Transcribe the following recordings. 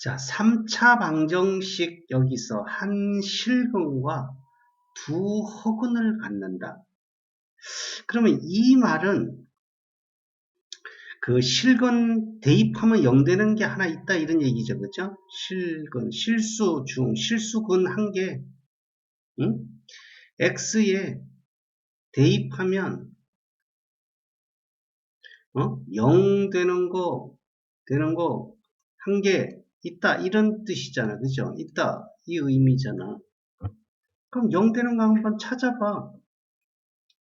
자, 3차 방정식 여기서 한 실근과 두 허근을 갖는다. 그러면 이 말은 그 실근 대입하면 0 되는 게 하나 있다 이런 얘기죠. 그죠? 실근, 실수 중, 실수근 한 개, 응? x에 대입하면 어? 0 되는 거, 되는 거 한 개 있다 이런 뜻이잖아. 그죠? 있다 이 의미잖아. 그럼 0 되는 거 한번 찾아봐.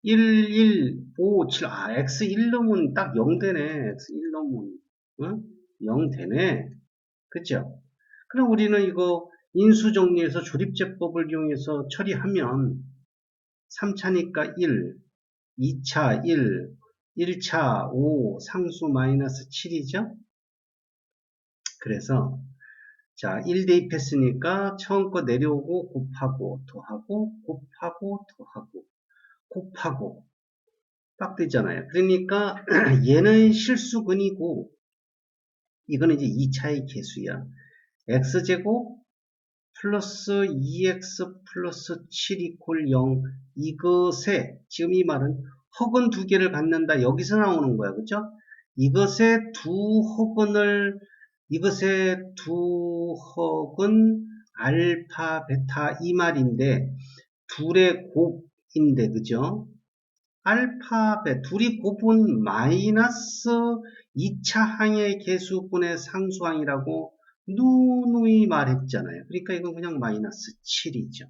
1, 1, 5, 7. 아, x 1 넣으면 딱0 되네. x 1 넣으면. 응? 0 되네. 그죠? 그럼 우리는 이거 인수 정리해서 조립제법을 이용해서 처리하면 3차니까 1, 2차 1, 1차 5, 상수 마이너스 7이죠? 그래서 자, 1 대입 했으니까 처음 거 내려오고 곱하고 더하고 곱하고 더하고 곱하고 딱 되잖아요. 그러니까 얘는 실수근이고 이거는 이제 2차의 개수야. x제곱 플러스 2x 플러스 7 이퀄 0 이것에 지금 이 말은 허근 두 개를 갖는다 여기서 나오는 거야 그죠 이것의 두 허근을 이것의 두 허근 알파 베타 이 말인데 둘의 곱인데 그죠 알파 베 둘이 곱은 마이너스 2차 항의 개수분의 상수항이라고 누누이 말했잖아요. 그러니까 이건 그냥 마이너스 7이죠.